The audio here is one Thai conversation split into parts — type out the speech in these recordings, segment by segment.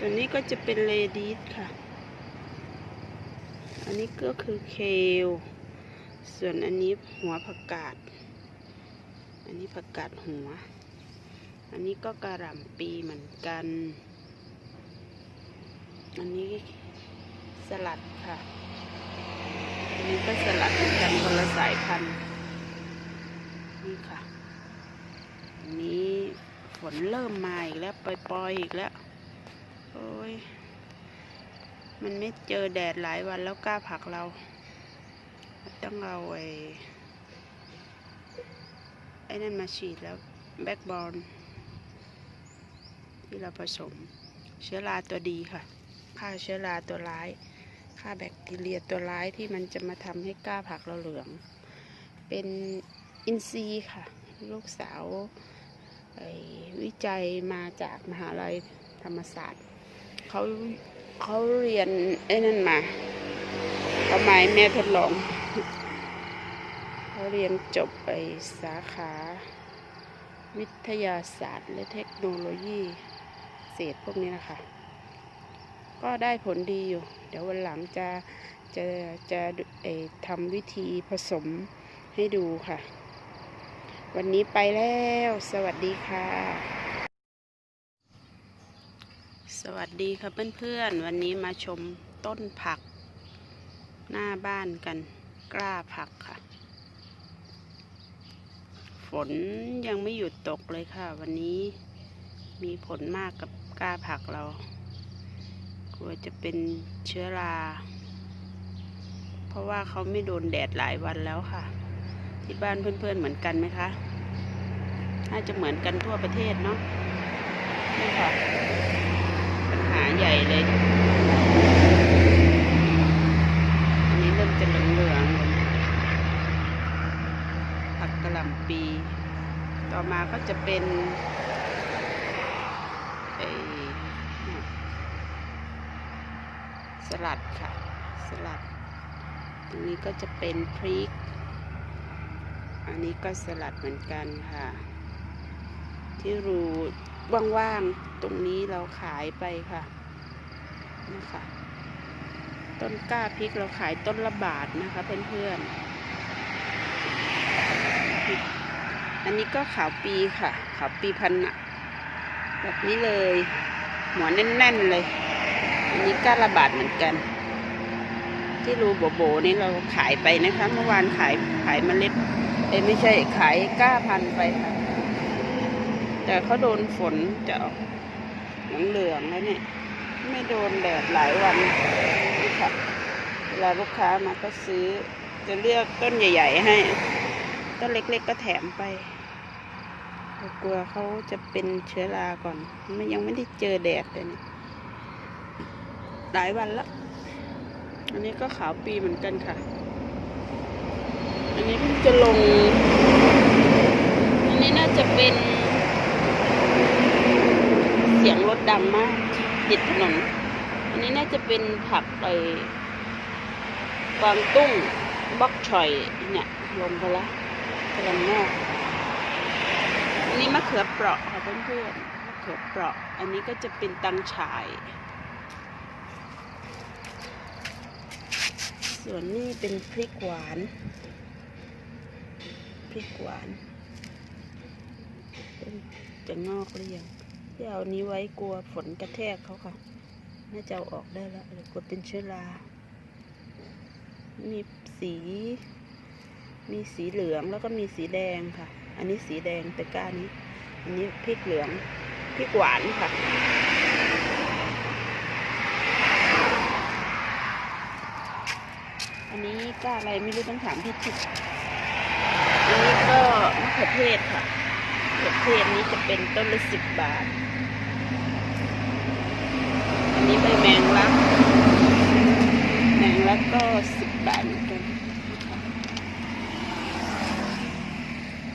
ส่วนนี้ก็จะเป็นเลดีสค่ะ อันนี้ก็คือเคล ส่วนอันนี้หัวผักกาด อันนี้ผักกาดหัว อันนี้ก็กระหล่ำปีเหมือนกัน อันนี้สลัดค่ะ อันนี้ก็สลัดเหมือนกันคนละสายพันธุ์ นี่ค่ะ อันนี้ฝนเริ่มมาอีกแล้วปล่อยๆอีกแล้ว อ้ย มันไม่เจอแดดหลายวันแล้วกล้าผักเรา ต้องเอาไอ้ไอ้นั่นมาฉีดแล้วแบ็กบอลที่เราผสม เชื้อราตัวดีค่ะฆ่าเชื้อราตัวร้ายฆ่าแบคทีเรียตัวร้ายที่มันจะมาทำให้กล้าผักเราเหลือง เป็นอินทรีค่ะ ลูกสาววิจัยมาจากมหาลัยธรรมศาสตร์ เขาเขาเรียนไอ้นั่นมาเขาหมแม่ทดลองเขาเรียนจบไปสาขา วิทยาศาสตร์และเทคโนโลยีเศษพวกนี้นะคะ ก็ได้ผลดีอยู่ เดี๋ยววันหลังจะจะจะเอ่ทำวิธีผสมให้ดูค่ะ วันนี้ไปแล้ว สวัสดีค่ะ สวัสดีค่ะเพื่อนๆ วันนี้มาชมต้นผัก หน้าบ้านกัน กล้าผักค่ะ ฝนยังไม่หยุดตกเลยค่ะ วันนี้มีผลมากกับกล้าผักเรา กลัวจะเป็นเชื้อรา เพราะว่าเขาไม่โดนแดดหลายวันแล้วค่ะ ที่บ้านเพื่อนๆเหมือนกันไหมคะ น่าจะเหมือนกันทั่วประเทศเนาะนี่ค่ะาใหญ่เลย อันนี้เริ่มจะเหลืองๆเลยผักกระหล่ำปี ต่อมาก็จะเป็นสลัดค่ะ สลัด ตรงนี้ก็จะเป็นพริก อันนี้ก็สลัดเหมือนกันค่ะ ที่รู ว่างๆ ตรงนี้เราขายไปค่ะนะคะต้นกล้าพริกเราขายต้นละบาทนะคะเพื่อนๆ อันนี้ก็ขาวปีค่ะ ขาวปีพันนะแบบนี้เลย หัวแน่นๆเลย อันนี้ก้าละบาทเหมือนกัน ที่รูโบโบนี่เราขายไปนะคะ เมื่อวานขายขายเมล็ดเอ้ไม่ใช่ขายก้าพันธุ์ไปค่ะ แต่เขาโดนฝนจะออกเหลืองแล้วเนี่ยไม่โดนแดดหลายวันนี่ค่ะเวลาลูกค้ามาก็ซื้อ จะเลือกต้นใหญ่ ๆ ให้ ต้นเล็ก ๆ ก็แถมไปกลัวเขาจะเป็นเชื้อราก่อนมันยังไม่ได้เจอแดดเลยเนี่ยหลายวันล้วอันนี้ก็ขาวปีเหมือนกันค่ะ อันนี้เพิ่งจะลง อันนี้น่าจะเป็น สียงรถดังมากติดถนน อันนี้น่าจะเป็นผักไปกวางตุ้งบล็อกชอยเนี่ยลงไปแล้วกำลังงอกอันนี้มะเขือเปราะค่ะเพื่อนๆมะเขือเปราะ อันนี้ก็จะเป็นตังฉาย ส่วนนี้เป็นพริกหวานพริกหวานจะงอกหรือยัง ที่เอานี้ไว้กลัวฝนกระแทกเขาค่ะ น่าจะเอาออกได้แล้วกลัวเป็นเชื้อรา มีสี มีสีเหลืองแล้วก็มีสีแดงค่ะ อันนี้สีแดงแต่ก้านนี้ อันนี้พริกเหลือง พริกหวานค่ะอันนี้ก้าอะไรไม่รู้ต้องถามพี่ทิพย์อันนี้ก็มะเขือเทศค่ะ ขือเทศนี้จะเป็นต้นละสิบบาท อันนี้ใบแมงลัก แมงลักก็สิบบาทเหมือนกันนะคะ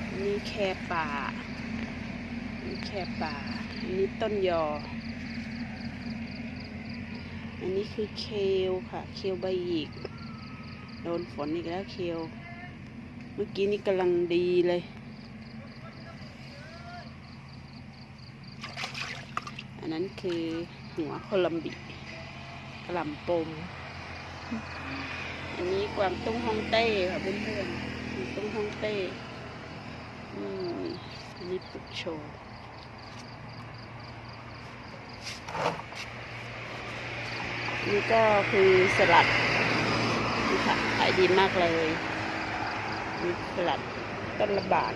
อันนี้แค่ป่านนี้แค่ป่า อันนี้ต้นยอ อันนี้คือเคลค่ะ เคลใบหยิก โดนฝนอีกแล้วเคียวเมื่อกี้นี่กำลังดีเลย นั้นคือหัวโคลัมบีกล่ำปม อันนี้กวางตุ้งฮ่องเต้ค่ะเพื่อนๆกวางตุ้งฮ่องเต้อันนี้ปุกโชว์นี่ก็คือสลัดนี่ค่ะขายดีมากเลยนี่สลัดต้นละบาท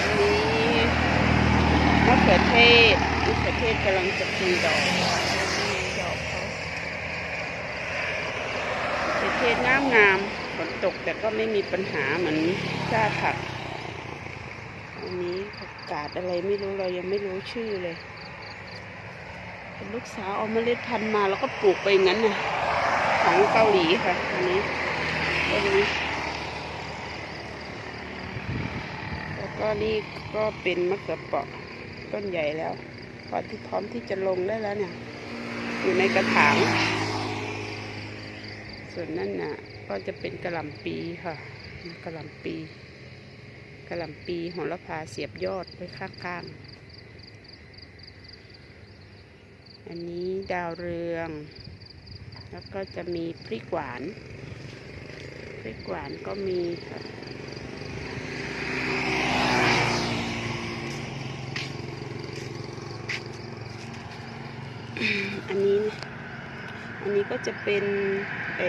อันนี้มะเขือเทศมะเขือเทศกีดอกดอกเขาเทศงามงามฝนตกแต่ก็ไม่มีปัญหาเหมือนก้าผักอันนี้ผักกาดอะไรไม่รู้เรายังไม่รู้ชื่อเลยเป็นลูกสาวเอาเมล็ดพันธุ์มาแล้วก็ปลูกไปงั้นน่ะของเกาหลีค่ะอันนี้ต้นนี้ แล้วก็นี่ก็เป็นมะเขือเปราะต้นใหญ่แล้ว พอที่พร้อมที่จะลงได้แล้วเนี่ย อยู่ในกระถาง ส่วนนั่นน่ะ ก็จะเป็นกระหล่ำปีค่ะกระหล่ำปีกระหล่ำปีโหระพาเสียบยอดไว้ข้างๆ อันนี้ดาวเรือง แล้วก็จะมีพริกหวาน พริกหวานก็มีค่ะ อันนี้ อันนี้ก็ จะเป็นไอ